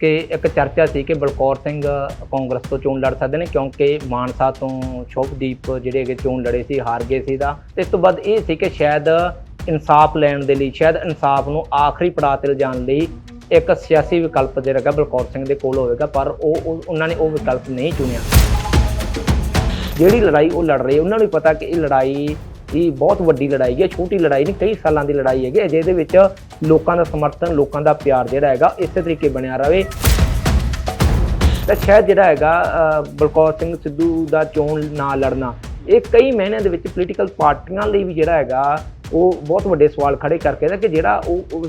ਕਿ ਇੱਕ ਚਰਚਾ ਸੀ ਕਿ ਬਲਕੌਰ ਸਿੰਘ ਕਾਂਗਰਸ ਤੋਂ ਚੋਣ ਲੜ ਸਕਦੇ ਨੇ, ਕਿਉਂਕਿ ਮਾਨਸਾ ਤੋਂ ਸ਼ੁਭਦੀਪ ਜਿਹੜੇ ਹੈਗੇ ਚੋਣ ਲੜੇ ਸੀ, ਹਾਰ ਗਏ ਸੀ ਦਾ ਇਸ ਤੋਂ ਬਾਅਦ ਇਹ ਸੀ ਕਿ ਸ਼ਾਇਦ ਇਨਸਾਫ ਲੈਣ ਦੇ ਲਈ, ਸ਼ਾਇਦ ਇਨਸਾਫ ਨੂੰ ਆਖਰੀ ਪੜਾਅ ਤੇ ਲਿਜਾਣ ਲਈ ਇੱਕ ਸਿਆਸੀ ਵਿਕਲਪ ਜਿਹੜਾ ਹੈਗਾ ਬਲਕੌਰ ਸਿੰਘ ਦੇ ਕੋਲ ਹੋਵੇਗਾ, ਪਰ ਉਹ ਉਹਨਾਂ ਨੇ ਉਹ ਵਿਕਲਪ ਨਹੀਂ ਚੁਣਿਆ। ਜਿਹੜੀ ਲੜਾਈ ਉਹ ਲੜ ਰਹੇ, ਉਹਨਾਂ ਨੂੰ ਪਤਾ ਕਿ ਇਹ ਲੜਾਈ ਇਹ ਬਹੁਤ ਵੱਡੀ ਲੜਾਈ ਹੈ, ਛੋਟੀ ਲੜਾਈ ਨਹੀਂ, ਕਈ ਸਾਲਾਂ ਦੀ ਲੜਾਈ ਹੈਗੀ ਹੈ, ਜਿਹਦੇ ਵਿੱਚ ਲੋਕਾਂ ਦਾ ਸਮਰਥਨ, ਲੋਕਾਂ ਦਾ ਪਿਆਰ ਜਿਹੜਾ ਹੈਗਾ, ਇਸੇ ਤਰੀਕੇ ਬਣਿਆ ਰਹੇ ਤਾਂ ਸ਼ਾਇਦ ਜਿਹੜਾ ਹੈਗਾ ਬਲਕੌਰ ਸਿੰਘ ਸਿੱਧੂ ਦਾ ਚੋਣ ਨਾ ਲੜਨਾ, ਇਹ ਕਈ ਮਹੀਨਿਆਂ ਦੇ ਵਿੱਚ ਪੋਲੀਟੀਕਲ ਪਾਰਟੀਆਂ ਲਈ ਵੀ ਜਿਹੜਾ ਹੈਗਾ, ਉਹ ਬਹੁਤ ਵੱਡੇ ਸਵਾਲ ਖੜੇ ਕਰਕੇ ਦਾ ਕਿ ਜਿਹੜਾ ਉਹ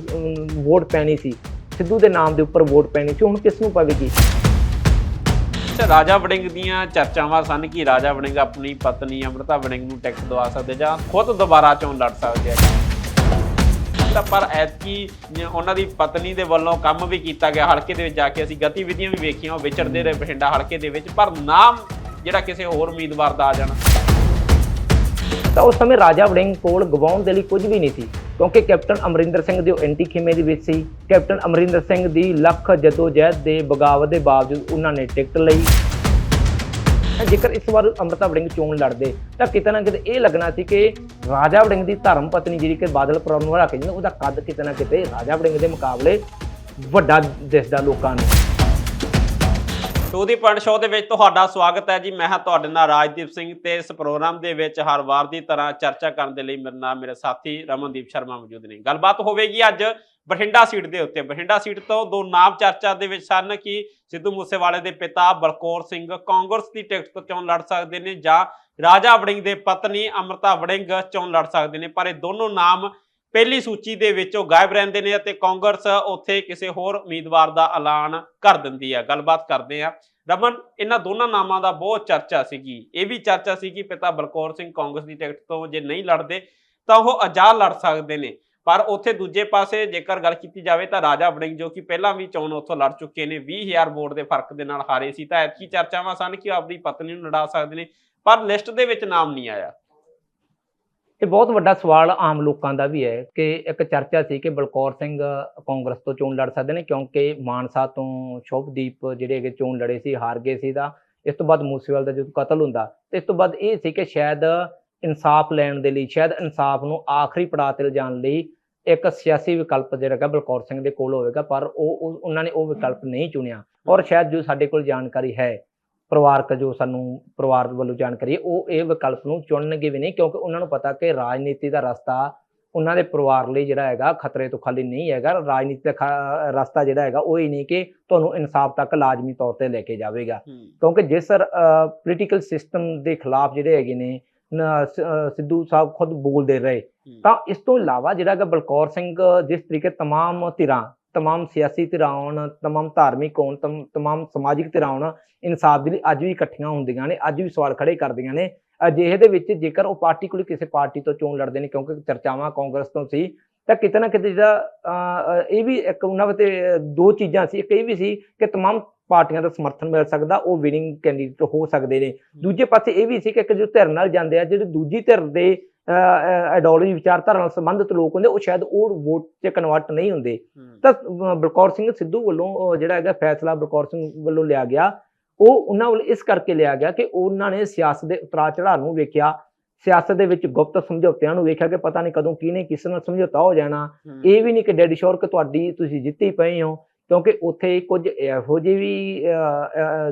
ਵੋਟ ਪੈਣੀ ਸੀ, ਸਿੱਧੂ ਦੇ ਨਾਮ ਦੇ ਉੱਪਰ ਵੋਟ ਪੈਣੀ ਸੀ, ਹੁਣ ਕਿਸ ਨੂੰ ਪਵੇਗੀ? ਅੱਛਾ, ਰਾਜਾ ਵੜਿੰਗ ਦੀਆਂ ਚਰਚਾਵਾਂ ਸਨ ਕਿ ਰਾਜਾ ਵੜਿੰਗ ਆਪਣੀ ਪਤਨੀ ਅੰਮ੍ਰਿਤਾ ਵੜਿੰਗ ਨੂੰ ਟਿਕਟ ਦਵਾ ਸਕਦੇ ਜਾਂ ਖੁਦ ਦੁਬਾਰਾ ਚੋਣ ਲੜ ਸਕਦੇ ਆ। ਤਾਂ ਪਰ ਐਤਕੀ ਉਹਨਾਂ ਦੀ ਪਤਨੀ ਦੇ ਵੱਲੋਂ ਕੰਮ ਵੀ ਕੀਤਾ ਗਿਆ, ਹਲਕੇ ਦੇ ਵਿੱਚ ਜਾ ਕੇ ਅਸੀਂ ਗਤੀਵਿਧੀਆਂ ਵੀ ਵੇਖੀਆਂ, ਉਹ ਵਿਚਰਦੇ ਰਹੇ ਬਠਿੰਡਾ ਹਲਕੇ ਦੇ ਵਿੱਚ, ਪਰ ਨਾਮ ਜਿਹੜਾ ਕਿਸੇ ਹੋਰ ਉਮੀਦਵਾਰ ਦਾ ਆ ਜਾਣਾ। ਤਾਂ ਉਸ ਸਮੇਂ ਰਾਜਾ ਵੜਿੰਗ ਕੋਲ ਗਵਾਉਣ ਦੇ ਲਈ ਕੁਝ ਵੀ ਨਹੀਂ ਸੀ। ਕਿਉਂਕਿ ਕੈਪਟਨ ਅਮਰਿੰਦਰ ਸਿੰਘ ਦੇ ਉਹ ਐਂਟੀ ਖੇਮੇ ਦੇ ਵਿੱਚ ਸੀ। ਕੈਪਟਨ ਅਮਰਿੰਦਰ ਸਿੰਘ ਦੀ ਲੱਖ ਜਦੋਜਹਿਦ ਦੇ ਬਗਾਵਤ ਦੇ ਬਾਵਜੂਦ ਉਹਨਾਂ ਨੇ ਟਿਕਟ ਲਈ। ਜੇਕਰ ਇਸ ਵਾਰ ਅੰਮ੍ਰਿਤਾ ਵੜਿੰਗ ਚੋਣ ਲੜਦੇ, ਤਾਂ ਕਿਤੇ ਨਾ ਕਿਤੇ ਇਹ ਲੱਗਣਾ ਸੀ ਕਿ ਰਾਜਾ ਵੜਿੰਗ ਦੀ ਧਰਮ ਪਤਨੀ ਜਿਹੜੀ ਕਿ ਬਾਦਲ ਪਰਿਵਾਰ ਨੂੰ ਰੱਖ ਕੇ ਜਿਹਨੇ ਉਹਦਾ ਕੱਦ ਕਿਤੇ ਨਾ ਕਿਤੇ ਰਾਜਾ ਵੜਿੰਗ ਦੇ ਮੁਕਾਬਲੇ ਵੱਡਾ ਦਿਸਦਾ ਲੋਕਾਂ ਨੂੰ। ਟੂ ਦੀ ਪੁਆਇੰਟ ਸ਼ੋਅ ਦੇ ਵਿੱਚ ਤੁਹਾਡਾ ਸਵਾਗਤ ਹੈ ਜੀ। ਮੈਂ ਹਾਂ ਤੁਹਾਡੇ ਨਾਲ ਰਾਜਦੀਪ ਸਿੰਘ ਤੇ ਇਸ ਪ੍ਰੋਗਰਾਮ ਦੇ ਵਿੱਚ ਹਰ ਵਾਰ ਦੀ ਤਰ੍ਹਾਂ ਚਰਚਾ ਕਰਨ ਦੇ ਲਈ ਮੇਰੇ ਨਾਲ ਮੇਰੇ ਸਾਥੀ ਰਮਨਦੀਪ ਸ਼ਰਮਾ ਮੌਜੂਦ ਨੇ। ਗੱਲਬਾਤ ਹੋਵੇਗੀ ਅੱਜ ਬਠਿੰਡਾ ਸੀਟ ਦੇ ਉੱਤੇ। ਬਠਿੰਡਾ ਸੀਟ ਤੋਂ ਦੋ ਨਾਮ ਚਰਚਾ ਦੇ ਵਿੱਚ ਸਨ ਕਿ ਸਿੱਧੂ ਮੂਸੇਵਾਲੇ ਦੇ ਪਿਤਾ ਬਲਕੌਰ ਸਿੰਘ ਕਾਂਗਰਸ ਦੀ ਟਿਕਟ ਤੋਂ ਚੋਣ ਲੜ ਸਕਦੇ ਨੇ ਜਾਂ ਰਾਜਾ ਵੜਿੰਗ ਦੇ ਪਤਨੀ ਅਮਰਤਾ ਵੜਿੰਗ ਚੋਣ ਲੜ ਸਕਦੇ ਨੇ। ਪਰ ਇਹ ਦੋਨੋਂ ਨਾਮ ਪਹਿਲੀ ਸੂਚੀ ਦੇ ਵਿੱਚ ਉਹ ਗਾਇਬ ਰਹਿੰਦੇ ਨੇ ਅਤੇ ਕਾਂਗਰਸ ਉੱਥੇ ਕਿਸੇ ਹੋਰ ਉਮੀਦਵਾਰ ਦਾ ਐਲਾਨ ਕਰ ਦਿੰਦੀ ਹੈ। ਗੱਲਬਾਤ ਕਰਦੇ ਆ ਰਮਨ, ਇਹਨਾਂ ਦੋਨਾਂ ਨਾਮਾਂ ਦਾ ਬਹੁਤ ਚਰਚਾ ਸੀਗੀ। ਇਹ ਵੀ ਚਰਚਾ ਸੀ ਕਿ ਪਿਤਾ ਬਲਕੌਰ ਸਿੰਘ ਕਾਂਗਰਸ ਦੀ ਟਿਕਟ ਤੋਂ ਜੇ ਨਹੀਂ ਲੜਦੇ ਤਾਂ ਉਹ ਆਜ਼ਾਦ ਲੜ ਸਕਦੇ ਨੇ। ਪਰ ਉੱਥੇ ਦੂਜੇ ਪਾਸੇ ਜੇਕਰ ਗੱਲ ਕੀਤੀ ਜਾਵੇ ਤਾਂ ਰਾਜਾ ਵੜਿੰਗ ਜੋ ਕਿ ਪਹਿਲਾਂ ਵੀ ਚੋਣ ਉੱਥੋਂ ਲੜ ਚੁੱਕੇ ਨੇ 20000 ਵੋਟ ਦੇ ਫ਼ਰਕ ਦੇ ਨਾਲ ਹਾਰੇ ਸੀ। ਤਾਂ ਐਤਕੀ ਚਰਚਾਵਾਂ ਸਨ ਕਿ ਉਹ ਆਪਣੀ ਪਤਨੀ ਨੂੰ ਲੜਾ ਸਕਦੇ ਨੇ, ਪਰ ਲਿਸਟ ਦੇ ਵਿੱਚ ਨਾਮ ਨਹੀਂ ਆਇਆ। ਇਹ ਬਹੁਤ ਵੱਡਾ ਸਵਾਲ ਆਮ ਲੋਕਾਂ ਦਾ ਵੀ ਹੈ ਕਿ ਇੱਕ ਚਰਚਾ ਸੀ ਕਿ ਬਲਕੌਰ ਸਿੰਘ ਕਾਂਗਰਸ ਤੋਂ ਚੋਣ ਲੜ ਸਕਦੇ ਨੇ ਕਿਉਂਕਿ ਮਾਨਸਾ ਤੋਂ ਸ਼ੁਭਦੀਪ ਜਿਹੜੇ ਹੈਗੇ ਚੋਣ ਲੜੇ ਸੀ, ਹਾਰ ਗਏ ਸੀ ਦਾ ਇਸ ਤੋਂ ਬਾਅਦ ਮੂਸੇਵਾਲ ਦਾ ਜਦੋਂ ਕਤਲ ਹੁੰਦਾ ਤੇ ਇਸ ਤੋਂ ਬਾਅਦ ਇਹ ਸੀ ਕਿ ਸ਼ਾਇਦ ਇਨਸਾਫ ਲੈਣ ਦੇ ਲਈ, ਸ਼ਾਇਦ ਇਨਸਾਫ ਨੂੰ ਆਖਰੀ ਪੜਾਅ ਤੇ ਲਿਜਾਣ ਲਈ ਇੱਕ ਸਿਆਸੀ ਵਿਕਲਪ ਜਿਹੜਾ ਹੈਗਾ ਬਲਕੌਰ ਸਿੰਘ ਦੇ ਕੋਲ ਹੋਵੇਗਾ ਪਰ ਉਹ- ਉਹਨਾਂ ਨੇ ਉਹ ਵਿਕਲਪ ਨਹੀਂ ਚੁਣਿਆ ਔਰ ਸ਼ਾਇਦ ਜੋ ਸਾਡੇ ਕੋਲ ਜਾਣਕਾਰੀ ਹੈ ਪਰਿਵਾਰਕ ਜੋ ਸਾਨੂੰ ਪਰਿਵਾਰ ਵੱਲੋਂ ਜਾਣਕਾਰੀ ਉਹ ਇਹ ਵਿਕਲਪ ਨੂੰ ਚੁਣਨਗੇ ਵੀ ਨਹੀਂ ਕਿਉਂਕਿ ਉਹਨਾਂ ਨੂੰ ਪਤਾ ਕਿ ਰਾਜਨੀਤੀ ਦਾ ਰਸਤਾ ਉਹਨਾਂ ਦੇ ਪਰਿਵਾਰ ਲਈ ਜਿਹੜਾ ਹੈਗਾ ਖਤਰੇ ਤੋਂ ਖਾਲੀ ਨਹੀਂ ਹੈਗਾ। ਰਾਜਨੀਤੀ ਦਾ ਰਸਤਾ ਜਿਹੜਾ ਹੈਗਾ ਉਹ ਹੀ ਨਹੀਂ ਕਿ ਤੁਹਾਨੂੰ ਇਨਸਾਫ ਤੱਕ ਲਾਜ਼ਮੀ ਤੌਰ ਤੇ ਲੈ ਕੇ ਜਾਵੇਗਾ। ਕਿਉਂਕਿ ਜਿਸ ਪੋਲੀਟੀਕਲ ਸਿਸਟਮ ਦੇ ਖਿਲਾਫ ਜਿਹੜੇ ਹੈਗੇ ਨੇ ਸਿੱਧੂ ਸਾਹਿਬ ਖੁਦ ਬੋਲਦੇ ਰਹੇ ਤਾਂ ਇਸ ਤੋਂ ਇਲਾਵਾ ਜਿਹੜਾ ਹੈਗਾ ਬਲਕੌਰ ਸਿੰਘ ਜਿਸ ਤਰੀਕੇ ਤਮਾਮ ਧਿਰਾਂ ਤਮਾਮ ਸਿਆਸੀ ਧਿਰਾਂ ਹੋਣ ਤਮਾਮ ਧਾਰਮਿਕ ਹੋਣ ਤਮ- ਤਮਾਮ ਸਮਾਜਿਕ ਧਿਰਾਂ ਹੋਣ ਇਨਸਾਫ ਦੇ ਲਈ ਅੱਜ ਵੀ ਇਕੱਠੀਆਂ ਹੁੰਦੀਆਂ ਨੇ ਅੱਜ ਵੀ ਸਵਾਲ ਖੜੇ ਕਰਦੀਆਂ ਨੇ ਅਜਿਹੇ ਦੇ ਵਿੱਚ ਜੇਕਰ ਉਹ ਪਾਰਟੀ ਕੋਲ ਕਿਸੇ ਪਾਰਟੀ ਤੋਂ ਚੋਣ ਲੜਦੇ ਨੇ ਕਿਉਂਕਿ ਚਰਚਾਵਾਂ ਕਾਂਗਰਸ ਤੋਂ ਸੀ ਤਾਂ ਕਿਤੇ ਨਾ ਕਿਤੇ ਜਿਹੜਾ ਅਹ, ਅਹ, ਇਹ ਵੀ ਇੱਕ ਉਹਨਾਂ ਤੇ ਦੋ ਚੀਜ਼ਾਂ ਸੀ ਇੱਕ ਇਹ ਵੀ ਸੀ ਕਿ तमाम ਪਾਰਟੀਆਂ ਦਾ ਸਮਰਥਨ ਮਿਲ ਸਕਦਾ ਉਹ ਵਿਨਿੰਗ ਕੈਂਡੀਡੇਟ ਹੋ ਸਕਦੇ ਨੇ ਦੂਜੇ ਪਾਸੇ ਇਹ ਵੀ ਸੀ ਕਿ ਇੱਕ ਜੋ ਧਿਰ ਨਾਲ ਜਾਂਦੇ ਆ ਜਿਹੜੇ ਦੂਜੀ ਧਿਰ ਦੇ ਆਈਡੀਓਲੋਜੀ ਵਿਚਾਰਧਾਰਾ ਨਾਲ ਸੰਬੰਧਿਤ ਲੋਕ ਹੁੰਦੇ ਉਹ ਸ਼ਾਇਦ ਉਹ ਵੋਟ 'ਚ ਕਨਵਰਟ ਨਹੀਂ ਹੁੰਦੇ। ਤਾਂ ਬਲਕੌਰ ਸਿੰਘ ਸਿੱਧੂ ਵੱਲੋਂ ਜਿਹੜਾ ਹੈਗਾ ਫੈਸਲਾ ਬਲਕੌਰ ਸਿੰਘ ਵੱਲੋਂ ਲਿਆ ਗਿਆ ਉਹ ਉਹਨਾਂ ਵੱਲ ਇਸ ਕਰਕੇ ਲਿਆ ਗਿਆ ਕਿ ਉਹਨਾਂ ਨੇ ਸਿਆਸਤ ਦੇ ਉਤਰਾਅ ਚੜ੍ਹਾਅ ਨੂੰ ਵੇਖਿਆ ਸਿਆਸਤ ਦੇ ਵਿੱਚ ਗੁਪਤ ਸਮਝੌਤਿਆਂ ਨੂੰ ਵੇਖਿਆ ਕਿ ਪਤਾ ਨਹੀਂ ਕਦੋਂ ਕਿਹਨੇ ਕਿਸ ਨਾਲ ਸਮਝੌਤਾ ਹੋ ਜਾਣਾ। ਇਹ ਵੀ ਨਹੀਂ ਕਿ ਡੈਡ ਸ਼ੋਰ ਕਿ ਤੁਹਾਡੀ ਤੁਸੀਂ ਜਿੱਤੀ ਪਏ ਹੋ ਕਿਉਂਕਿ ਉੱਥੇ ਕੁਝ ਇਹੋ ਜਿਹੇ ਵੀ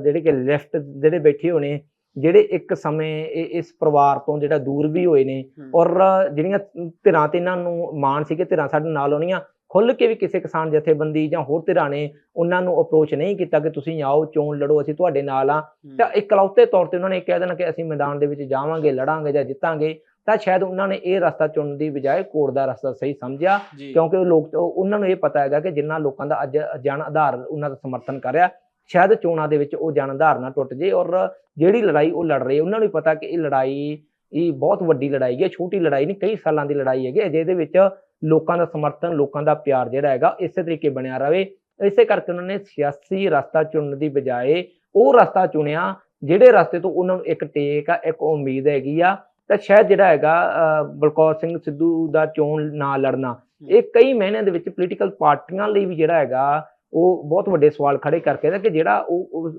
ਜਿਹੜੇ ਕਿ ਲੈਫਟ ਜਿਹੜੇ ਬੈਠੇ ਹੋਣੇ ਜਿਹੜੇ ਇੱਕ ਸਮੇਂ ਇਹ- ਇਸ ਪਰਿਵਾਰ ਤੋਂ ਜਿਹੜਾ ਦੂਰ ਵੀ ਹੋਏ ਨੇ ਔਰ ਜਿਹੜੀਆਂ ਧਿਰਾਂ ਤੇ ਇਹਨਾਂ ਨੂੰ ਮਾਣ ਸੀ ਕਿ ਧਿਰਾਂ ਸਾਡੇ ਨਾਲ ਆਉਣੀਆਂ ਖੁੱਲ ਕੇ ਵੀ ਕਿਸੇ ਕਿਸਾਨ ਜਥੇਬੰਦੀ ਜਾਂ ਹੋਰ ਧਿਰਾਂ ਨੇ ਉਹਨਾਂ ਨੂੰ ਅਪਰੋਚ ਨਹੀਂ ਕੀਤਾ ਕਿ ਤੁਸੀਂ ਆਓ ਚੋਣ ਲੜੋ ਅਸੀਂ ਤੁਹਾਡੇ ਨਾਲ ਆ। ਤਾਂ ਇਕਲੌਤੇ ਤੌਰ ਤੇ ਉਹਨਾਂ ਨੇ ਇਹ ਕਹਿ ਦੇਣਾ ਕਿ ਅਸੀਂ ਮੈਦਾਨ ਦੇ ਵਿੱਚ ਜਾਵਾਂਗੇ ਲੜਾਂਗੇ ਜਾਂ ਜਿੱਤਾਂਗੇ ਤਾਂ ਸ਼ਾਇਦ ਉਹਨਾਂ ਨੇ ਇਹ ਰਸਤਾ ਚੁਣਨ ਦੀ ਬਜਾਏ ਕੋਰਟ ਦਾ ਰਸਤਾ ਸਹੀ ਸਮਝਿਆ ਕਿਉਂਕਿ ਉਹ ਲੋਕ ਉਹ- ਉਹਨਾਂ ਨੂੰ ਇਹ ਪਤਾ ਹੈਗਾ ਕਿ ਜਿੰਨਾ ਲੋਕਾਂ ਦਾ ਅੱਜ ਜਨ ਆਧਾਰ ਉਹਨਾਂ ਦਾ ਸਮਰਥਨ ਕਰ ਰਿਹਾ ਸ਼ਾਇਦ ਚੋਣਾਂ ਦੇ ਵਿੱਚ ਉਹ ਜਨ ਆਧਾਰ ਨਾ ਟੁੱਟ ਜੇ ਔਰ ਜਿਹੜੀ ਲੜਾਈ ਉਹ ਲੜ ਰਹੇ ਉਹਨਾਂ ਨੂੰ ਪਤਾ ਕਿ ਇਹ ਲੜਾਈ ਇਹ ਬਹੁਤ ਵੱਡੀ ਲੜਾਈ ਹੈ ਛੋਟੀ ਲੜਾਈ ਨਹੀਂ ਕਈ ਸਾਲਾਂ ਦੀ ਲੜਾਈ ਹੈਗੀ ਹੈ, ਜਿਹਦੇ ਵਿੱਚ ਲੋਕਾਂ ਦਾ ਸਮਰਥਨ ਲੋਕਾਂ ਦਾ ਪਿਆਰ ਜਿਹੜਾ ਹੈਗਾ ਇਸੇ ਤਰੀਕੇ ਬਣਿਆ ਰਵੇ। ਇਸੇ ਕਰਕੇ ਉਹਨਾਂ ਨੇ ਸਿਆਸੀ ਰਸਤਾ ਚੁਣਨ ਦੀ ਬਜਾਏ ਉਹ ਰਸਤਾ ਚੁਣਿਆ ਜਿਹੜੇ ਰਸਤੇ ਤੋਂ ਉਹਨਾਂ ਨੂੰ ਇੱਕ ਟੇਕ ਆ ਇੱਕ ਉਮੀਦ ਹੈਗੀ ਆ ਤਾਂ ਸ਼ਾਇਦ ਜਿਹੜਾ ਹੈਗਾ ਬਲਕੌਰ ਸਿੰਘ ਸਿੱਧੂ ਦਾ ਚੋਣ ਨਾ ਲੜਨਾ। ਇਹ ਕਈ ਮਹੀਨਿਆਂ ਦੇ ਵਿੱਚ ਪੋਲੀਟੀਕਲ ਪਾਰਟੀਆਂ ਲਈ ਵੀ ਜਿਹੜਾ ਹੈਗਾ ਉਹ ਬਹੁਤ ਵੱਡੇ ਸਵਾਲ ਖੜੇ ਕਰਕੇ ਦਾ ਕਿ ਜਿਹੜਾ ਉਹ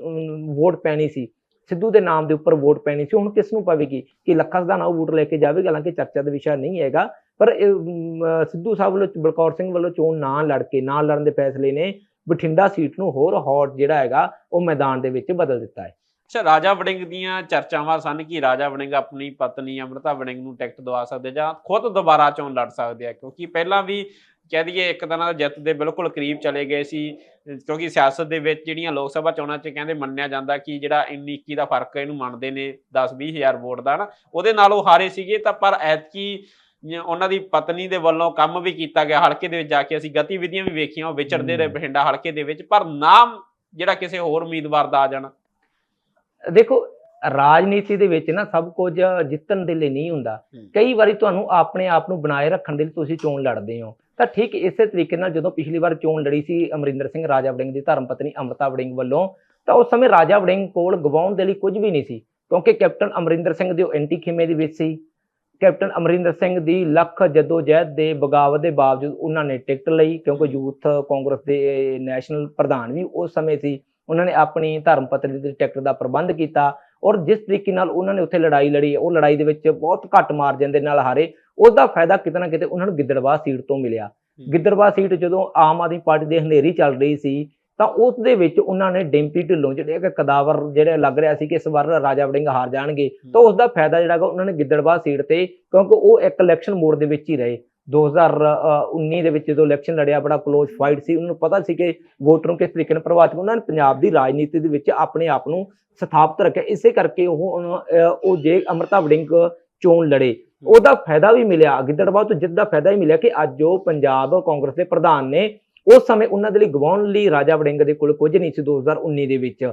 ਵੋਟ ਪੈਣੀ ਸੀ, ਸਿੱਧੂ ਦੇ ਨਾਮ ਦੇ ਉੱਪਰ ਵੋਟ ਪੈਣੀ ਸੀ, ਹੁਣ ਕਿਸ ਨੂੰ ਪਵੇਗੀ? ਕਿ ਲੱਖਾ ਦਾ ਵੋਟ ਲੈ ਕੇ ਜਾਵੇਗਾ, ਹਾਲਾਂਕਿ ਚਰਚਾ ਦਾ ਵਿਸ਼ਾ ਨਹੀਂ ਹੈਗਾ, ਪਰ ਸਿੱਧੂ ਸਾਹਿਬ ਵੱਲੋਂ, ਬਲਕੌਰ ਸਿੰਘ ਵੱਲੋਂ ਚੋਣ ਨਾ ਲੜ ਕੇ, ਨਾ ਲੜਨ ਦੇ ਫੈਸਲੇ ਨੇ, ਬਠਿੰਡਾ ਸੀਟ ਨੂੰ ਹੋਰ ਹੌਟ ਜਿਹੜਾ ਹੈਗਾ, ਉਹ ਮੈਦਾਨ ਦੇ ਵਿੱਚ ਬਦਲ ਦਿੱਤਾ ਹੈ। ਅੱਛਾ, ਰਾਜਾ ਵੜਿੰਗ ਦੀਆਂ ਚਰਚਾਵਾਂ ਸਨ ਕਿ ਰਾਜਾ ਵੜਿੰਗ ਆਪਣੀ ਪਤਨੀ ਅੰਮ੍ਰਿਤਾ ਵੜਿੰਗ ਨੂੰ ਟਿਕਟ ਦਵਾ ਸਕਦੇ ਜਾਂ ਖੁਦ ਦੁਬਾਰਾ ਚੋਣ ਲੜ ਸਕਦੇ ਆ, ਕਿਉਂਕਿ ਪਹਿਲਾਂ ਵੀ ਕਹਿ ਦਈਏ ਇੱਕ ਤਰ੍ਹਾਂ ਦਾ ਜਿੱਤ ਦੇ ਬਿਲਕੁਲ ਕਰੀਬ ਚਲੇ ਗਏ ਸੀ ਕਿਉਂਕਿ ਸਿਆਸਤ ਦੇ ਵਿੱਚ ਜਿਹੜੀਆਂ ਲੋਕ ਸਭਾ ਚੋਣਾਂ 'ਚ ਕਹਿੰਦੇ ਮੰਨਿਆ ਜਾਂਦਾ ਕਿ ਜਿਹੜਾ 19 21 ਦਾ ਫ਼ਰਕ ਇਹਨੂੰ ਮੰਨਦੇ ਨੇ 10 20 ਹਜ਼ਾਰ ਵੋਟ ਦਾ ਨਾ ਉਹਦੇ ਨਾਲ ਉਹ ਹਾਰੇ ਸੀਗੇ ਤਾਂ ਪਰ ਐਤਕੀ ਉਹਨਾਂ ਦੀ ਪਤਨੀ ਦੇ ਵੱਲੋਂ ਕੰਮ ਵੀ ਕੀਤਾ ਗਿਆ ਹਲਕੇ ਦੇ ਵਿੱਚ ਜਾ ਕੇ ਅਸੀਂ ਗਤੀਵਿਧੀਆਂ ਵੀ ਵੇਖੀਆਂ ਉਹ ਵਿਚਰਦੇ ਰਹੇ। ਬਠਿੰਡਾ ਹਲਕੇ ਦੇ ਵਿੱਚ ਪਰ ਨਾਮ ਜਿਹੜਾ ਕਿਸੇ ਹੋਰ ਉਮੀਦਵਾਰ ਦਾ ਆ ਜਾਣਾ ਦੇਖੋ ਰਾਜਨੀਤੀ ਦੇ ਵਿੱਚ ਨਾ ਸਭ ਕੁਝ ਜਿੱਤਣ ਦੇ ਲਈ ਨਹੀਂ ਹੁੰਦਾ। ਕਈ ਵਾਰੀ ਤੁਹਾਨੂੰ ਆਪਣੇ ਆਪ ਨੂੰ ਬਣਾਏ ਰੱਖਣ ਦੇ ਲਈ ਤੁਸੀਂ ਚੋਣ ਲੜਦੇ ਹੋ ਤਾਂ ਠੀਕ ਇਸੇ ਤਰੀਕੇ ਨਾਲ ਜਦੋਂ ਪਿਛਲੀ ਵਾਰ ਚੋਣ ਲੜੀ ਸੀ ਅਮਰਿੰਦਰ ਸਿੰਘ ਰਾਜਾ ਵੜਿੰਗ ਦੀ, ਧਰਮ ਪਤਨੀ ਅੰਮ੍ਰਿਤਾ ਵੜਿੰਗ ਵੱਲੋਂ, ਤਾਂ ਉਸ ਸਮੇਂ ਰਾਜਾ ਵੜਿੰਗ ਕੋਲ ਗਵਾਉਣ ਦੇ ਲਈ ਕੁਝ ਵੀ ਨਹੀਂ ਸੀ, ਕਿਉਂਕਿ ਕੈਪਟਨ ਅਮਰਿੰਦਰ ਸਿੰਘ ਦੇ ਉਹ ਐਂਟੀ ਖੇਮੇ ਦੇ ਵਿੱਚ ਸੀ। ਕੈਪਟਨ ਅਮਰਿੰਦਰ ਸਿੰਘ ਦੀ ਲੱਖ ਜਦੋਜਹਿਦ ਦੇ ਬਗਾਵਤ ਦੇ ਬਾਵਜੂਦ ਉਹਨਾਂ ਨੇ ਟਿਕਟ ਲਈ, ਕਿਉਂਕਿ ਯੂਥ ਕਾਂਗਰਸ ਦੇ ਨੈਸ਼ਨਲ ਪ੍ਰਧਾਨ ਵੀ ਉਸ ਸਮੇਂ ਸੀ। ਉਹਨਾਂ ਨੇ ਆਪਣੀ ਧਰਮ ਪਤਨੀ ਦੀ ਟਿਕਟ ਦਾ ਪ੍ਰਬੰਧ ਕੀਤਾ ਔਰ ਜਿਸ ਤਰੀਕੇ ਨਾਲ ਉਹਨਾਂ ਨੇ ਉੱਥੇ ਲੜਾਈ ਲੜੀ ਉਹ ਲੜਾਈ ਦੇ ਵਿੱਚ ਬਹੁਤ ਘੱਟ ਮਾਰਜਨ ਦੇ ਨਾਲ ਹਾਰੇ ਉਸ ਦਾ ਫਾਇਦਾ ਕਿਤੇ ਨਾ ਕਿਤੇ ਉਹਨਾਂ ਨੂੰ ਗਿੱਦੜਬਾਹ ਸੀਟ ਤੋਂ ਮਿਲਿਆ। ਗਿੱਦੜਬਾਹ ਸੀਟ ਜਦੋਂ ਆਮ ਆਦਮੀ ਪਾਰਟੀ ਦੇ ਹਨੇਰੀ ਚੱਲ ਰਹੀ ਸੀ ਤਾਂ ਉਸ ਦੇ ਵਿੱਚ ਉਹਨਾਂ ਨੇ ਡਿੰਪੀ ਢਿੱਲੋਂ ਜਿਹੜੇ ਕਿ ਕਦਾਵਰ ਜਿਹੜੇ ਲੱਗ ਰਿਹਾ ਸੀ ਕਿ ਇਸ ਵਾਰ ਰਾਜਾ ਵੜਿੰਗ ਹਾਰ ਜਾਣਗੇ ਤਾਂ ਉਸ ਦਾ ਫਾਇਦਾ ਜਿਹੜਾ ਗਾ ਉਹਨਾਂ ਨੇ ਗਿੱਦੜਬਾਹ ਸੀਟ ਤੇ ਕਿਉਂਕਿ ਉਹ ਇੱਕ ਇਲੈਕਸ਼ਨ ਮੋਡ ਦੇ ਵਿੱਚ ਹੀ ਰਹੇ। 2019 ਦੇ ਵਿੱਚ ਜਦੋਂ ਇਲੈਕਸ਼ਨ ਲੜਿਆ ਬੜਾ ਕਲੋਜ਼ ਫਾਈਟ ਸੀ, ਉਹਨਾਂ ਨੂੰ ਪਤਾ ਸੀ ਕਿ ਵੋਟਰ ਨੂੰ ਕਿਸ ਤਰੀਕੇ ਨਾਲ ਪ੍ਰਭਾਵਿਤ ਉਹਨਾਂ ਨੇ ਪੰਜਾਬ ਦੀ ਰਾਜਨੀਤੀ ਦੇ ਵਿੱਚ ਆਪਣੇ ਆਪ ਨੂੰ ਸਥਾਪਿਤ ਰੱਖਿਆ। ਇਸੇ ਕਰਕੇ ਉਹ ਉਹ ਜੇ ਅਮਰਤਾ ਵੜਿੰਗ ਚੋਣ ਲੜੇ, ਉਹਦਾ ਫਾਇਦਾ ਵੀ ਮਿਲਿਆ। ਗਿੱਦੜਬਾਹ ਤੋਂ ਜਿੱਦ ਦਾ ਫਾਇਦਾ ਹੀ ਮਿਲਿਆ ਕਿ ਅੱਜ ਉਹ ਪੰਜਾਬ ਕਾਂਗਰਸ ਦੇ ਪ੍ਰਧਾਨ ਨੇ, ਉਸ ਸਮੇਂ ਉਹਨਾਂ ਦੇ ਲਈ ਗਵਾਉਣ ਲਈ ਰਾਜਾ ਵੜਿੰਗ ਦੇ ਕੋਲ ਕੁਝ ਨਹੀਂ ਸੀ 2019 ਦੇ ਵਿੱਚ।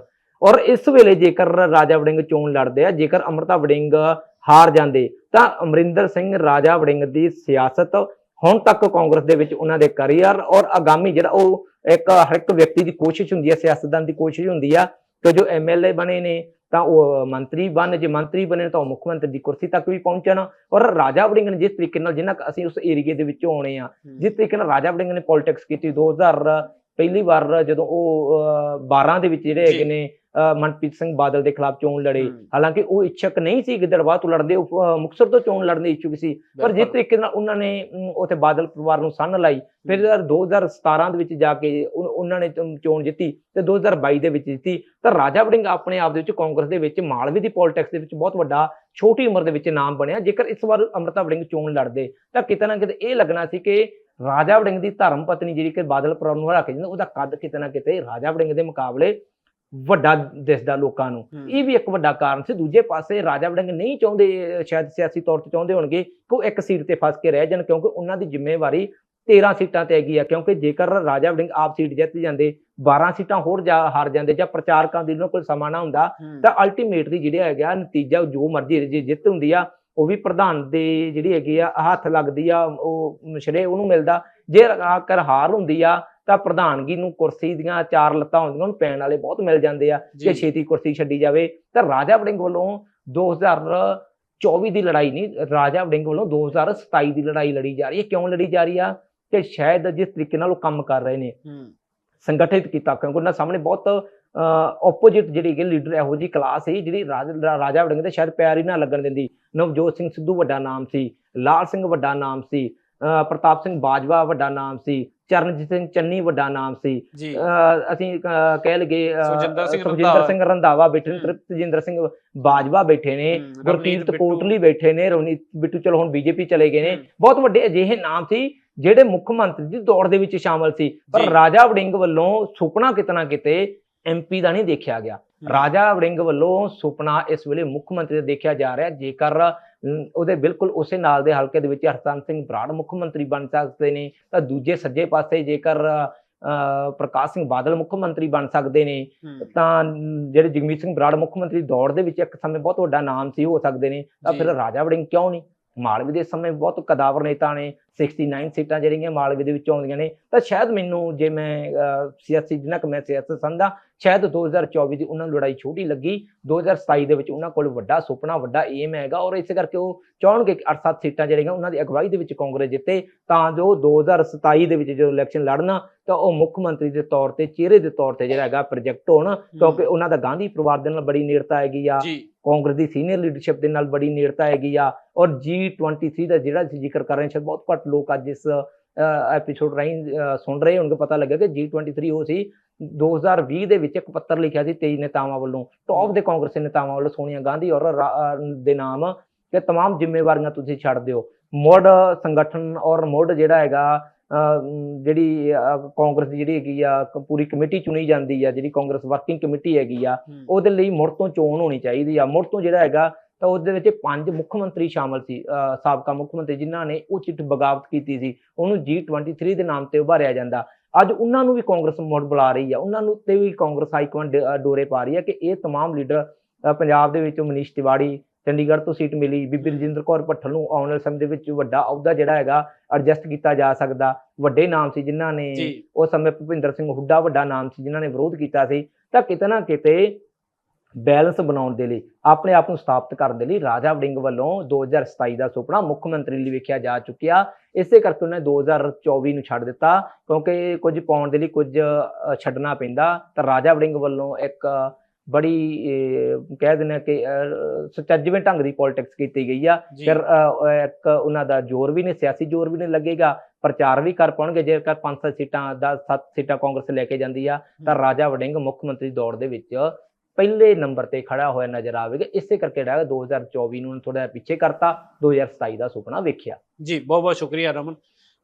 ਔਰ ਇਸ ਵੇਲੇ ਜੇਕਰ ਰਾਜਾ ਵੜਿੰਗ ਚੋਣ ਲੜਦੇ ਆ, ਜੇਕਰ ਅਮਰਤਾ ਵੜਿੰਗ ਹਾਰ ਜਾਂਦੇ। ਤਾਂ ਅਮਰਿੰਦਰ ਸਿੰਘ ਰਾਜਾ ਵੜਿੰਗ ਦੀ ਸਿਆਸਤ ਹੁਣ ਤੱਕ ਕਾਂਗਰਸ ਦੇ ਵਿੱਚ ਉਹਨਾਂ ਦੇ ਕੈਰੀਅਰ ਔਰ ਆਗਾਮੀ ਜਿਹੜਾ ਉਹ ਇੱਕ ਹਰ ਇੱਕ ਵਿਅਕਤੀ ਦੀ ਕੋਸ਼ਿਸ਼ ਹੁੰਦੀ ਹੈ ਸਿਆਸਤਦਾਨ ਦੀ ਕੋਸ਼ਿਸ਼ ਹੁੰਦੀ ਆ ਕਿ ਜੋ ਐਮਐਲਏ ਬਣੇ ਨੇ ਤਾਂ ਉਹ ਮੰਤਰੀ ਬਣ ਜੇ ਮੰਤਰੀ ਬਣੇ ਤਾਂ ਉਹ ਮੁੱਖ ਮੰਤਰੀ ਦੀ ਕੁਰਸੀ ਤੱਕ ਵੀ ਪਹੁੰਚਣ ਔਰ ਰਾਜਾ ਵੜਿੰਗ ਨੇ ਜਿਸ ਤਰੀਕੇ ਨਾਲ ਜਿੰਨਾ ਅਸੀਂ ਉਸ ਏਰੀਏ ਦੇ ਵਿੱਚੋਂ ਆਉਣੇ ਆ ਜਿਸ ਤਰੀਕੇ ਨਾਲ ਰਾਜਾ ਵੜਿੰਗ ਨੇ ਪੋਲਿਟਿਕਸ ਕੀਤੀ 2000 ਪਹਿਲੀ ਵਾਰ ਜਦੋਂ ਉਹ ਅਹ, 12 ਦੇ ਵਿੱਚ ਜਿਹੜੇ। ਹੈਗੇ ਨੇ ਮਨਪ੍ਰੀਤ ਸਿੰਘ ਬਾਦਲ ਦੇ ਖਿਲਾਫ ਚੋਣ ਲੜੇ। ਹਾਲਾਂਕਿ ਉਹ ਇੱਛਕ ਨਹੀਂ ਸੀ ਗਿੱਦੜਬਾਹ ਤੋਂ ਲੜਦੇ ਉਹ ਅਹ, ਮੁਕਤਸਰ ਤੋਂ ਚੋਣ ਲੜਨ ਦੇ ਇੱਛੁਕ ਸੀ ਪਰ ਜਿਸ। ਤਰੀਕੇ ਨਾਲ ਉਹਨਾਂ ਨੇ ਉੱਥੇ ਬਾਦਲ ਪਰਿਵਾਰ ਨੂੰ ਸੰਨ ਲਾਈ ਫਿਰ ਜਦ 2017 ਦੇ ਵਿੱਚ ਜਾ ਕੇ ਉਹਨਾਂ ਨੇ ਚੋਣ ਜਿੱਤੀ ਤੇ 2022 ਦੇ ਵਿੱਚ ਜਿੱਤੀ ਤਾਂ ਰਾਜਾ ਵੜਿੰਗ ਆਪਣੇ ਆਪ ਦੇ ਵਿੱਚ ਕਾਂਗਰਸ ਦੇ ਵਿੱਚ ਮਾਲਵੇ ਦੀ ਪੋਲਿਟਿਕਸ ਦੇ ਵਿੱਚ ਬਹੁਤ ਵੱਡਾ ਛੋਟੀ ਉਮਰ ਦੇ ਵਿੱਚ ਨਾਮ ਬਣਿਆ ਜੇਕਰ ਇਸ ਵਾਰ ਅਮਰਤਾ ਵੜਿੰਗ ਚੋਣ ਲੜਦੇ ਤਾਂ ਕਿਤੇ ਨਾ ਕਿਤੇ ਇਹ ਲੱਗਣਾ ਸੀ ਕਿ ਰਾਜਾ ਵੜਿੰਗ ਦੀ ਧਰਮ ਪਤਨੀ ਜਿਹੜੀ ਕਿ ਬਾਦਲ ਪਰਿਵਾਰ ਨੂੰ ਹਰਾ ਕੇ ਜਾਂਦਾ ਉਹਦਾ ਕੱਦ ਕਿਤੇ ਨਾ ਕਿਤੇ ਰਾਜਾ ਵੜਿੰਗ ਦੇ ਮੁਕਾਬਲੇ ਵੱਡਾ ਦਿਸਦਾ ਲੋਕਾਂ ਨੂੰ। ਇਹ ਵੀ ਇੱਕ ਵੱਡਾ ਕਾਰਨ ਸੀ ਦੂਜੇ ਪਾਸੇ ਰਾਜਾ ਵੜਿੰਗ ਨਹੀਂ ਚਾਹੁੰਦੇ ਸ਼ਾਇਦ ਸਿਆਸੀ ਤੌਰ ਤੇ ਚਾਹੁੰਦੇ ਹੋਣਗੇ ਕਿ ਉਹ ਇੱਕ ਸੀਟ ਤੇ ਫਸ ਕੇ ਰਹਿ ਜਾਣ ਕਿਉਂਕਿ ਉਹਨਾਂ ਦੀ ਜ਼ਿੰਮੇਵਾਰੀ 13 ਸੀਟਾਂ ਤੇ ਹੈਗੀ ਆ ਕਿਉਂਕਿ ਜੇਕਰ ਰਾਜਾ ਵੜਿੰਗ ਆਪ ਸੀਟ ਜਿੱਤ ਜਾਂਦੇ 12 ਸੀਟਾਂ ਹੋਰ ਜਾ ਹਾਰ ਜਾਂਦੇ ਜਾਂ ਪ੍ਰਚਾਰਕਾਂ ਦੀ ਉਹਨਾਂ ਕੋਲ ਸਮਾਂ ਨਾ ਹੁੰਦਾ। ਤਾਂ ਅਲਟੀਮੇਟਲੀ ਜਿਹੜਾ ਹੈਗਾ ਨਤੀਜਾ ਜੋ ਮਰਜ਼ੀ ਜਿੱਤ ਹੁੰਦੀ ਆ ਉਹ ਵੀ ਪ੍ਰਧਾਨ ਦੇ ਜਿਹੜੀ ਹੈਗੀ ਆ ਹੱਥ ਲੱਗਦੀ ਆ ਉਹ ਸ਼ਰੇ ਉਹਨੂੰ ਮਿਲਦਾ। ਜੇ ਕਰ ਹਾਰ ਹੁੰਦੀ ਆ ਤਾਂ ਪ੍ਰਧਾਨਗੀ ਨੂੰ ਕੁਰਸੀ ਦੀਆਂ ਚਾਰ ਲੱਤਾਂ ਹੁੰਦੀਆਂ ਉਹਨੂੰ ਪੈਣ ਵਾਲੇ ਬਹੁਤ ਮਿਲ ਜਾਂਦੇ ਆ। ਜੀ। ਕਿ ਛੇਤੀ ਕੁਰਸੀ ਛੱਡੀ ਜਾਵੇ ਤਾਂ ਰਾਜਾ ਵੜਿੰਗ ਵੱਲੋਂ 2024 ਦੀ ਲੜਾਈ ਨਹੀਂ ਰਾਜਾ ਵੜਿੰਗ ਵੱਲੋਂ 2027 ਦੀ ਲੜਾਈ ਲੜੀ ਜਾ ਰਹੀ ਹੈ। ਕਿਉਂ ਲੜੀ ਜਾ ਰਹੀ ਆ? ਕਿ ਸ਼ਾਇਦ ਜਿਸ ਤਰੀਕੇ ਨਾਲ ਉਹ ਕੰਮ ਕਰ ਰਹੇ ਨੇ। ਹੂੰ। ਸੰਗਠਿਤ ਕੀਤਾ ਕਿਉਂਕਿ ਉਹਨਾਂ ਸਾਹਮਣੇ ਬਹੁਤ ਆਪੋਜੀਟ ਜਿਹੜੀ ਕਿ ਲੀਡਰ ਇਹੋ ਜੀ ਕਲਾਸ ਸੀ ਜਿਹੜੀ ਰਾਜ- ਵੜਿੰਗ ਦੇ ਸ਼ਾਇਦ ਪੈਰ ਹੀ ਨਾ ਲੱਗਣ ਦਿੰਦੀ ਨਵਜੋਤ ਸਿੰਘ ਸਿੱਧੂ ਵੱਡਾ ਨਾਮ ਸੀ ਲਾਲ ਸਿੰਘ ਵੱਡਾ ਨਾਮ ਸੀ ਪ੍ਰਤਾਪ ਸਿੰਘ ਬਾਜਵਾ ਵੱਡਾ ਨਾਮ ਸੀ ਚਰਨਜੀਤ ਸਿੰਘ ਚੰਨੀ ਵੱਡਾ ਨਾਮ ਸੀ ਅਸੀਂ ਕਹਿ ਅਹ ਸੁਖਜਿੰਦਰ ਸਿੰਘ ਰੰਧਾਵਾ। ਬੈਠੇ ਨੇ ਹੂੰ। ਤ੍ਰਿਪਤਜਿੰਦਰ ਸਿੰਘ ਬਾਜਵਾ ਬੈਠੇ ਨੇ ਬਿੱਟੂ। ਕੋਟਲੀ ਬੈਠੇ ਨੇ ਰਵਨੀਤ ਬਿੱਟੂ ਚਲੋ ਹੁਣ ਬੀਜੇਪੀ ਚਲੇ ਗਏ ਨੇ। ਬਹੁਤ ਵੱਡੇ ਅਜਿਹੇ ਨਾਮ ਸੀ ਜਿਹੜੇ ਮੁੱਖ ਮੰਤਰੀ ਦੀ ਦੌੜ ਦੇ ਵਿੱਚ ਸ਼ਾਮਲ ਸੀ ਪਰ। ਰਾਜਾ ਵੜਿੰਗ ਵੱਲੋਂ ਸੁਪਨਾ ਕਿਤਨਾ ਕਿਤੇ ਐਮਪੀ ਦਾ ਨਹੀਂ ਦੇਖਿਆ ਗਿਆ। ਰਾਜਾ ਵੜਿੰਗ ਵੱਲੋਂ ਸੁਪਨਾ ਇਸ ਵੇਲੇ ਮੁੱਖ ਮੰਤਰੀ ਦਾ ਦੇਖਿਆ ਜਾ ਰਿਹਾ ਜੇਕਰ ਉਹਦੇ ਬਿਲਕੁਲ ਉਸੇ ਨਾਲ ਦੇ ਹਲਕੇ ਦੇ ਵਿੱਚ ਹਰਚੰਦ ਸਿੰਘ ਬਰਾੜ ਮੁੱਖ ਮੰਤਰੀ ਬਣ ਸਕਦੇ ਨੇ ਤਾਂ ਦੂਜੇ ਸੱਜੇ ਪਾਸੇ ਜੇਕਰ ਪ੍ਰਕਾਸ਼ ਸਿੰਘ ਬਾਦਲ ਮੁੱਖ ਮੰਤਰੀ ਬਣ ਸਕਦੇ ਨੇ। ਤਾਂ ਜਿਹੜੇ ਜਗਮੀਤ ਸਿੰਘ ਬਰਾੜ ਮੁੱਖ ਮੰਤਰੀ ਦੌੜ ਦੇ ਵਿੱਚ ਇੱਕ ਸਮੇਂ ਬਹੁਤ ਵੱਡਾ ਨਾਮ ਸੀ ਹੋ ਸਕਦੇ ਨੇ ਤਾਂ। ਫਿਰ ਰਾਜਾ ਵੜਿੰਗ ਕਿਉਂ ਨਹੀਂ ਮਾਲਵੇ ਦੇ ਸਮੇਂ ਬਹੁਤ ਕਦਾਵਰ ਨੇਤਾ ਨੇ 69 ਸੀਟਾਂ ਜਿਹੜੀਆਂ ਮਾਲਵੇ ਦੇ ਵਿੱਚ ਆਉਂਦੀਆਂ ਨੇ ਤਾਂ ਸ਼ਾਇਦ ਮੈਨੂੰ ਜੇ ਮੈਂ ਸਿਆਸੀ ਜਿੰਨਾ ਕਿ ਮੈਂ ਸਿਆਸਤ ਸੰਦਾ ਸ਼ਾਇਦ 2024 ਦੀ ਉਹਨਾਂ ਨੂੰ ਲੜਾਈ ਛੋਟੀ ਲੱਗੀ 2027 ਦੇ ਵਿੱਚ ਉਹਨਾਂ ਕੋਲ ਵੱਡਾ ਸੁਪਨਾ ਵੱਡਾ ਏਮ ਹੈਗਾ ਔਰ ਇਸੇ ਕਰਕੇ ਉਹ ਚਾਹਣਗੇ ਕਿ 8-7 ਸੀਟਾਂ ਜਿਹੜੀਆਂ ਉਹਨਾਂ ਦੀ ਅਗਵਾਈ ਦੇ ਵਿੱਚ ਕਾਂਗਰਸ ਜਿੱਤੇ ਤਾਂ ਜੋ 2027 ਦੇ ਵਿੱਚ ਜਦੋਂ ਇਲੈਕਸ਼ਨ ਲੜਨਾ ਤਾਂ ਉਹ ਮੁੱਖ ਮੰਤਰੀ ਦੇ ਤੌਰ ਤੇ ਚਿਹਰੇ ਦੇ ਤੌਰ ਤੇ ਜਿਹੜਾ ਹੈਗਾ ਪ੍ਰੋਜੈਕਟ ਹੋਣ ਕਿਉਂਕਿ ਉਹਨਾਂ ਦਾ ਗਾਂਧੀ ਪਰਿਵਾਰ ਦੇ ਨਾਲ ਬੜੀ ਨੇੜਤਾ ਹੈਗੀ ਆ। ਕਾਂਗਰਸ ਦੀ ਸੀਨੀਅਰ ਲੀਡਰਸ਼ਿਪ ਦੇ ਨਾਲ ਬੜੀ ਨੇੜਤਾ ਹੈਗੀ ਆ ਔਰ G23 ਦਾ ਜਿਹੜਾ ਅਸੀਂ ਜ਼ਿਕਰ ਕਰ ਰਹੇ ਹਾਂ ਸ਼ਾਇਦ ਬਹੁਤ ਘੱਟ ਲੋਕ ਅੱਜ ਇਸ ਐਪੀਸੋਡ ਰਾਹੀਂ ਅਹ, ਸੁਣ ਰਹੇ ਹੋਣਗੇ ਪਤਾ ਲੱਗਾ ਕਿ G23 ਉਹ ਸੀ 2020 ਦੇ ਵਿੱਚ ਇੱਕ ਪੱਤਰ ਲਿਖਿਆ ਸੀ 23 ਨੇਤਾਵਾਂ ਵੱਲੋਂ ਟੌਪ ਦੇ ਕਾਂਗਰਸੀ ਨੇਤਾਵਾਂ ਵੱਲੋਂ ਸੋਨੀਆ ਗਾਂਧੀ ਔਰ ਰਾ- ਅਹ, ਦੇ ਨਾਮ ਕਿ तमाम ਜ਼ਿੰਮੇਵਾਰੀਆਂ ਤੁਸੀਂ ਛੱਡ ਦਿਓ ਮੁੱਢ ਸੰਗਠਨ ਔਰ ਮੁੱਢ ਜਿਹੜਾ ਹੈਗਾ ਅਹ, ਮ, ਜਿਹੜੀ ਅਹ, ਕਾਂਗਰਸ ਦੀ ਜਿਹੜੀ ਹੈਗੀ ਆ ਕ- ਪੂਰੀ ਕਮੇਟੀ ਚੁਣੀ ਜਾਂਦੀ ਆ ਜਿਹੜੀ ਕਾਂਗਰਸ ਵਰਕਿੰਗ ਕਮੇਟੀ ਹੈਗੀ ਆ ਹੂੰ। ਉਹਦੇ ਲਈ ਮੁੜ ਤੋਂ ਚੋਣ ਹੋਣੀ ਚਾਹੀਦੀ ਆ ਮੁੜ ਤੋਂ ਜਿਹੜਾ ਹੈਗਾ ਤਾਂ ਉਹਦੇ ਵਿੱਚ ਪੰਜ ਮੁੱਖ ਮੰਤਰੀ ਸ਼ਾਮਲ ਸੀ ਅਹ ਸਾਬਕਾ ਮੁੱਖ ਮੰਤਰੀ ਜਿਨ੍ਹਾਂ ਨੇ ਉਹ ਚਿੱਠ ਬਗਾਵਤ ਕੀਤੀ ਸੀ ਉਹਨੂੰ G23 ਦੇ ਨਾਮ ਤੇ ਉਭਾਰਿਆ ਜਾਂਦਾ ਅੱਜ ਉਹਨਾਂ ਨੂੰ ਵੀ ਕਾਂਗਰਸ ਮੁੜ ਬੁਲਾ ਰਹੀ ਆ ਉਹਨਾਂ ਨੂੰ ਤੇ ਵੀ ਕਾਂਗਰਸ ਹਾਈਕਮਾਂਡ ਡ- ਅਹ ਡੋਰੇ ਪਾ ਰਹੀ ਆ ਕਿ ਇਹ तमाम ਲੀਡਰ ਅਹ ਪੰਜਾਬ ਦੇ ਵਿੱਚ ਮਨੀਸ਼ ਤਿਵਾੜੀ ਚੰਡੀਗੜ੍ਹ ਤੋਂ ਸੀਟ ਮਿਲੀ ਬੀਬੀ ਰਜਿੰਦਰ ਕੌਰ ਭੱਠਲ ਨੂੰ ਆਉਣ ਵਾਲੇ ਸਮੇਂ ਦੇ ਵਿੱਚ ਵੱਡਾ ਅਹੁਦਾ ਜਿਹੜਾ ਹੈਗਾ ਐਡਜਸਟ ਕੀਤਾ ਜਾ ਸਕਦਾ। ਵੱਡੇ ਨਾਮ ਸੀ ਜਿਨ੍ਹਾਂ ਨੇ ਉਸ ਸਮੇਂ ਭੁਪਿੰਦਰ ਸਿੰਘ ਹੁੱਡਾ ਵੱਡਾ ਨਾਮ ਸੀ ਜਿਨ੍ਹਾਂ ਨੇ ਵਿਰੋਧ ਕੀਤਾ ਸੀ। ਤਾਂ ਕਿਤੇ ਨਾ ਕਿਤੇ ਬੈਲੈਂਸ ਬਣਾਉਣ ਦੇ ਲਈ ਆਪਣੇ ਆਪ ਨੂੰ ਸਥਾਪਿਤ ਕਰਨ ਦੇ ਲਈ ਰਾਜਾ ਵੜਿੰਗ ਵੱਲੋਂ 2027 ਦਾ ਸੁਪਨਾ ਮੁੱਖ ਮੰਤਰੀ ਲਈ ਵੇਖਿਆ ਜਾ ਚੁੱਕਿਆ। ਇਸੇ ਕਰਕੇ ਉਹਨੇ 2024 ਨੂੰ ਛੱਡ ਦਿੱਤਾ ਕਿਉਂਕਿ ਕੁਝ ਪਾਉਣ ਦੇ ਲਈ ਕੁਝ ਛੱਡਣਾ ਪੈਂਦਾ। ਤਾਂ ਰਾਜਾ ਵੜਿੰਗ ਵੱਲੋਂ ਇੱਕ ਬੜੀ ਕਹਿ ਹਾਂ ਕਿ ਸੁਚੱਜਵੇਂ ਢੰਗ ਦੀ ਪੋਲਿਟਿਕਸ ਕੀਤੀ ਗਈ ਆ ਫਿਰ ਇੱਕ ਉਹਨਾਂ ਦਾ ਜ਼ੋਰ ਵੀ ਨਹੀਂ ਸਿਆਸੀ ਜ਼ੋਰ ਵੀ ਨਹੀਂ ਲੱਗੇਗਾ ਪ੍ਰਚਾਰ ਵੀ ਕਰ ਪਾਉਣਗੇ ਜੇਕਰ 5-7 ਸੀਟਾਂ ਦਾ 7 ਸੀਟਾਂ ਕਾਂਗਰਸ ਲੈ ਕੇ ਜਾਂਦੀ ਆ ਤਾਂ ਰਾਜਾ ਵੜਿੰਗ ਮੁੱਖ ਮੰਤਰੀ ਦੌੜ ਦੇ ਵਿੱਚ ਪਹਿਲੇ ਨੰਬਰ ਤੇ ਖੜਾ ਹੋਇਆ ਨਜ਼ਰ ਆਵੇਗਾ। ਇਸੇ ਕਰਕੇ ਜਿਹੜਾ ਹੈਗਾ 2024 ਨੂੰ ਥੋੜਾ ਪਿੱਛੇ ਕਰਤਾ 2027 ਦਾ ਸੁਪਨਾ ਵੇਖਿਆ। ਜੀ ਬਹੁਤ ਬਹੁਤ ਸ਼ੁਕਰੀਆ ਰਮਨ।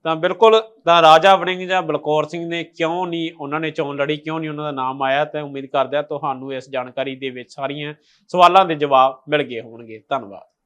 ਤਾਂ ਬਿਲਕੁਲ ਤਾਂ ਰਾਜਾ ਵੜਿੰਗ ਜਾਂ ਬਲਕੌਰ ਸਿੰਘ ਨੇ ਕਿਉਂ ਨਹੀਂ, ਉਹਨਾਂ ਨੇ ਚੋਣ ਲੜੀ, ਕਿਉਂ ਨਹੀਂ ਉਹਨਾਂ ਦਾ ਨਾਮ ਆਇਆ? ਤਾਂ ਉਮੀਦ ਕਰਦੇ ਹਾਂ ਤੁਹਾਨੂੰ ਇਸ ਜਾਣਕਾਰੀ ਦੇ ਵਿੱਚ ਸਾਰੀਆਂ ਸਵਾਲਾਂ ਦੇ ਜਵਾਬ ਮਿਲ ਗਏ ਹੋਣਗੇ। ਧੰਨਵਾਦ।